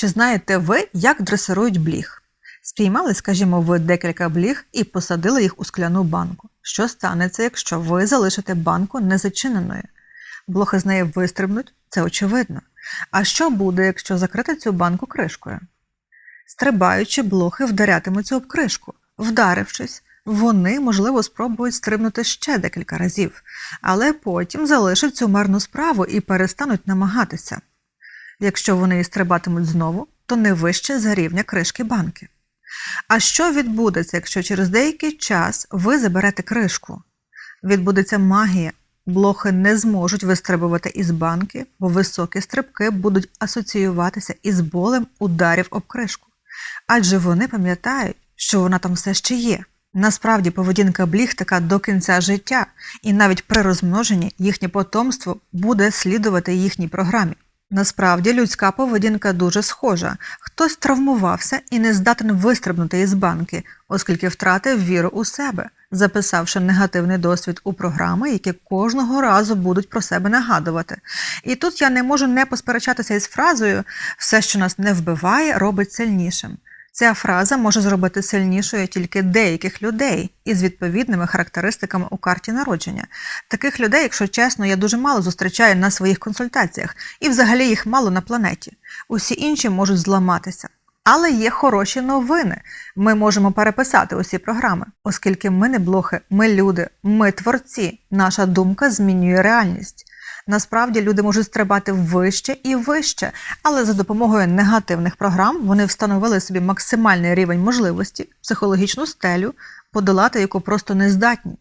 Чи знаєте ви, як дресирують бліг? Спіймали, скажімо, ви декілька бліг і посадили їх у скляну банку. Що станеться, якщо ви залишите банку незачиненою? Блохи з неї вистрибнуть, це очевидно. А що буде, якщо закрити цю банку кришкою? Стрибаючи, блохи вдарятимуться об кришку. Вдарившись, вони, можливо, спробують стрибнути ще декілька разів, але потім залишать цю марну справу і перестануть намагатися. Якщо вони і стрибатимуть знову, то не вище за рівня кришки банки. А що відбудеться, якщо через деякий час ви заберете кришку? Відбудеться магія. Блохи не зможуть вистрибувати із банки, бо високі стрибки будуть асоціюватися із болем ударів об кришку. Адже вони пам'ятають, що вона там все ще є. Насправді поведінка бліг така до кінця життя, і навіть при розмноженні їхнє потомство буде слідувати їхній програмі. Насправді людська поведінка дуже схожа. Хтось травмувався і не здатен вистрибнути із банки, оскільки втратив віру у себе, записавши негативний досвід у програми, які кожного разу будуть про себе нагадувати. І тут я не можу не посперечатися із фразою все, що нас не вбиває, робить сильнішим. Ця фраза може зробити сильнішою тільки деяких людей із відповідними характеристиками у карті народження. Таких людей, якщо чесно, я дуже мало зустрічаю на своїх консультаціях, і взагалі їх мало на планеті. Усі інші можуть зламатися. Але є хороші новини. Ми можемо переписати усі програми, оскільки ми не блохи, ми люди, ми творці. Наша думка змінює реальність. Насправді люди можуть стрибати вище і вище, але за допомогою негативних програм вони встановили собі максимальний рівень можливості, психологічну стелю, подолати яку просто не здатні.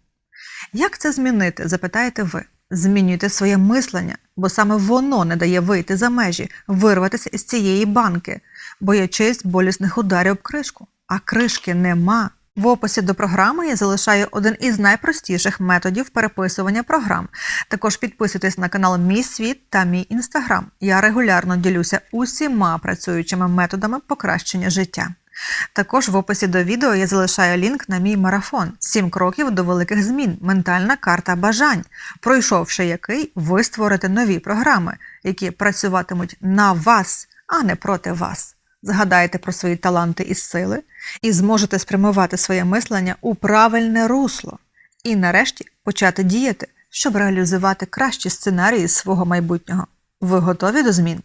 Як це змінити? запитаєте ви. Змінюйте своє мислення, бо саме воно не дає вийти за межі, вирватися із цієї банки, боячись болісних ударів об кришку. А кришки нема. В описі до програми я залишаю один із найпростіших методів переписування програм. Також підписуйтесь на канал Мій Світ та мій інстаграм. Я регулярно ділюся усіма працюючими методами покращення життя. Також в описі до відео я залишаю лінк на мій марафон «7 кроків до великих змін. Ментальна карта бажань, пройшовши який ви створите нові програми, які працюватимуть на вас, а не проти вас. Згадайте про свої таланти і сили і зможете спрямувати своє мислення у правильне русло. І нарешті почати діяти, щоб реалізувати кращі сценарії свого майбутнього. Ви готові до змін?